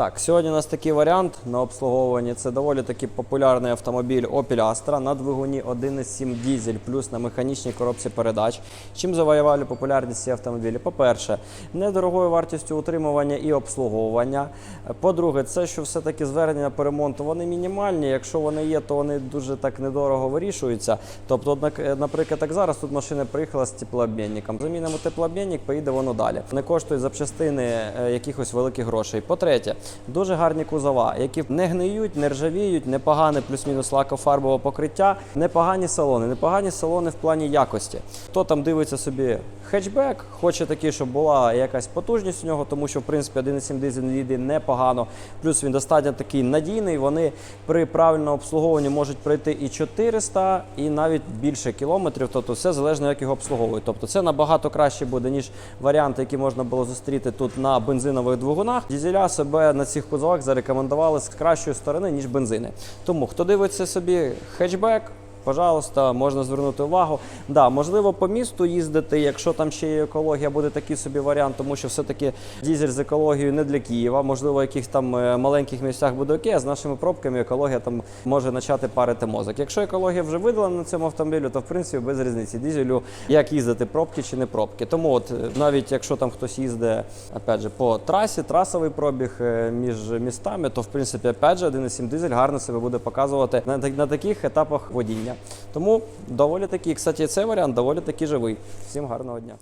Так, сьогодні у нас такий варіант на обслуговуванні. Це доволі таки популярний автомобіль Opel Astra на двигуні 1.7 дізель плюс на механічній коробці передач. Чим завоювали популярність ці автомобілі? По-перше, недорогою вартістю утримування і обслуговування. По-друге, це що все-таки звернення по ремонту вони мінімальні. Якщо вони є, то вони дуже так недорого вирішуються. Тобто, е, наприклад, так зараз тут машина приїхала з теплообмінником. Замінимо теплообмінник, поїде воно далі. Не коштують запчастини е, якихось великих грошей. По-третє, дуже гарні кузова, які не гниють, не ржавіють, непогане плюс-мінус лакофарбове покриття, непогані салони, непогані салони в плані якості. Хто там дивиться собі хетчбек, хоче такий, щоб була якась потужність у нього, тому що в принципі 1.7 дизель їде непогано. Плюс він достатньо такий надійний. Вони при правильному обслуговуванні можуть пройти і 400, і навіть більше кілометрів. Тобто все залежно, як його обслуговують. Тобто це набагато краще буде, ніж варіанти, які можна було зустріти тут на бензинових двигунах. Дізеля себе на цих кузовах зарекомендували з кращої сторони, ніж бензини. Тому хто дивиться собі хетчбек, Пожалуйста, можна звернути увагу. Да, можливо, по місту їздити, якщо там ще є екологія, буде такий собі варіант, тому що все-таки дізель з екологією не для Києва. Можливо, в якихось там е, маленьких місцях буде окей, а з нашими пробками екологія там може почати парити мозок. Якщо екологія вже видалена на цьому автомобілі, то в принципі без різниці дізелю, як їздити, пробки чи не пробки. Тому от е, навіть якщо там хтось їздить опять же, по трасі, трасовий пробіг е, між містами, то в принципі опять же 1.7 дизель гарно себе буде показувати на, на таких етапах водіння. Тому доволі такий, кстати, цей варіант доволі таки живий. Всім гарного дня.